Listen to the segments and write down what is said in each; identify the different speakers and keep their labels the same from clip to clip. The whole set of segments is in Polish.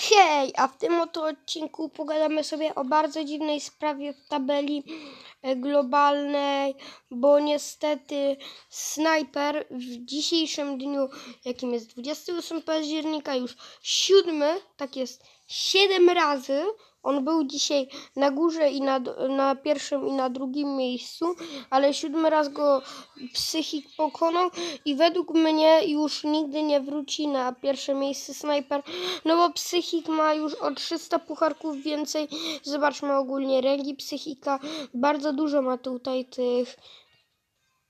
Speaker 1: Hej, a w tym oto odcinku pogadamy sobie o bardzo dziwnej sprawie w tabeli e, globalnej, bo niestety snajper w dzisiejszym dniu, jakim jest 28 października, już siódmy, tak jest, siedem razy. On był dzisiaj na górze i na, na pierwszym i na drugim miejscu, ale siódmy raz go psychik pokonał i według mnie już nigdy nie wróci na pierwsze miejsce snajper, no bo psychik ma już o 300 pucharków więcej. Zobaczmy ogólnie rangi psychika. Bardzo dużo ma tutaj tych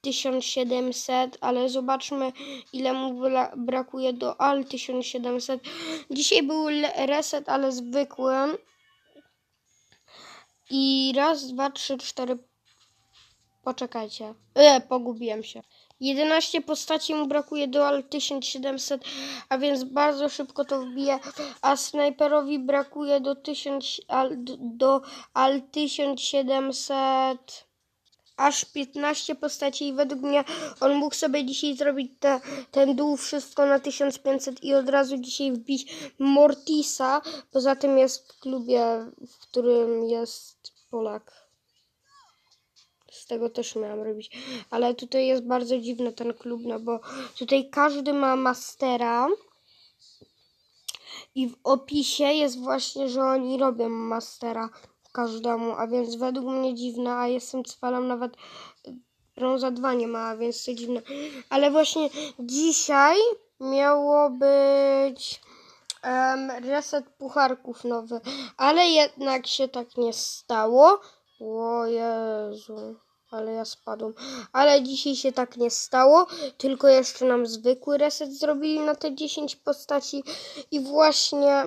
Speaker 1: 1700, ale zobaczmy ile mu brakuje do AL 1700. Dzisiaj był reset, ale zwykły. I raz, dwa, trzy, cztery. Poczekajcie. E, pogubiłem się. 11 postaci mu brakuje do AL 1700, a więc bardzo szybko to wbije. A snajperowi brakuje do 1000, al, do AL 1700 aż 15 postaci i według mnie on mógł sobie dzisiaj zrobić te, ten dół wszystko na 1500 i od razu dzisiaj wbić Mortisa. Poza tym jest w klubie, w którym jest Polak. Z tego też miałam robić. Ale tutaj jest bardzo dziwny ten klub, no bo tutaj każdy ma mastera. I w opisie jest właśnie, że oni robią mastera każdemu, a więc według mnie dziwne, a jestem cwalem nawet brąza 2 nie ma, a więc to dziwne. Ale właśnie dzisiaj miało być em, reset pucharków nowy, ale jednak się tak nie stało. O Jezu, ale ja spadłem. Ale dzisiaj się tak nie stało, tylko jeszcze nam zwykły reset zrobili na te 10 postaci i właśnie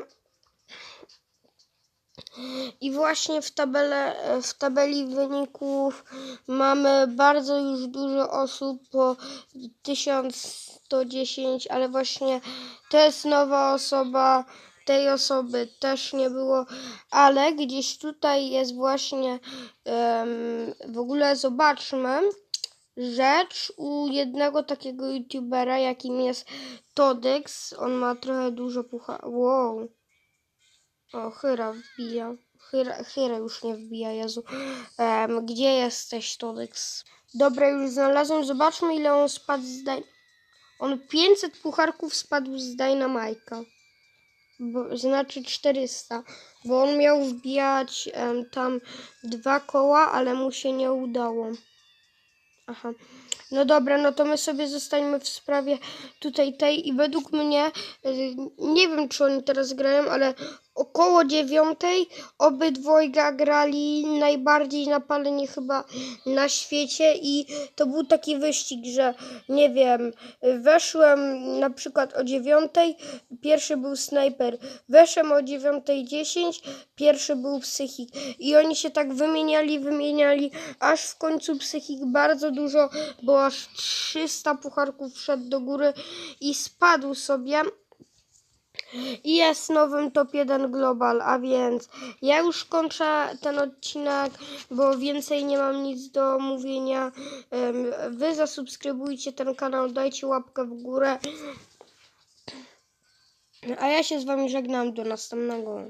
Speaker 1: i właśnie w, tabele, w tabeli wyników mamy bardzo już dużo osób po 1110, ale właśnie to jest nowa osoba. Tej osoby też nie było, ale gdzieś tutaj jest właśnie em, w ogóle zobaczmy rzecz u jednego takiego youtubera, jakim jest Todex. On ma trochę dużo pucha. Wow. O, Hyra wbija. Hyra, Hyra już nie wbija, Jezu. Em, gdzie jesteś, Todex? Dobra, już znalazłem. Zobaczmy, ile on spadł z Daj... On 500 pucharków spadł z Dynamite'a. Bo, znaczy 400. Bo on miał wbijać em, tam dwa koła, ale mu się nie udało. Aha. No dobra, no to my sobie zostańmy w sprawie tutaj tej i według mnie, y, nie wiem czy oni teraz grają, ale około dziewiątej obydwojga grali najbardziej na palenie chyba na świecie i to był taki wyścig, że nie wiem, weszłem na przykład o dziewiątej, pierwszy był snajper, weszłem o dziewiątej dziesięć, pierwszy był psychik i oni się tak wymieniali, wymieniali, aż w końcu psychik bardzo dużo, bo aż 300 pucharków wszedł do góry i spadł sobie. I jest nowym top 1 global, a więc ja już kończę ten odcinek, bo więcej nie mam nic do mówienia. Wy zasubskrybujcie ten kanał, dajcie łapkę w górę. A ja się z wami żegnam do następnego.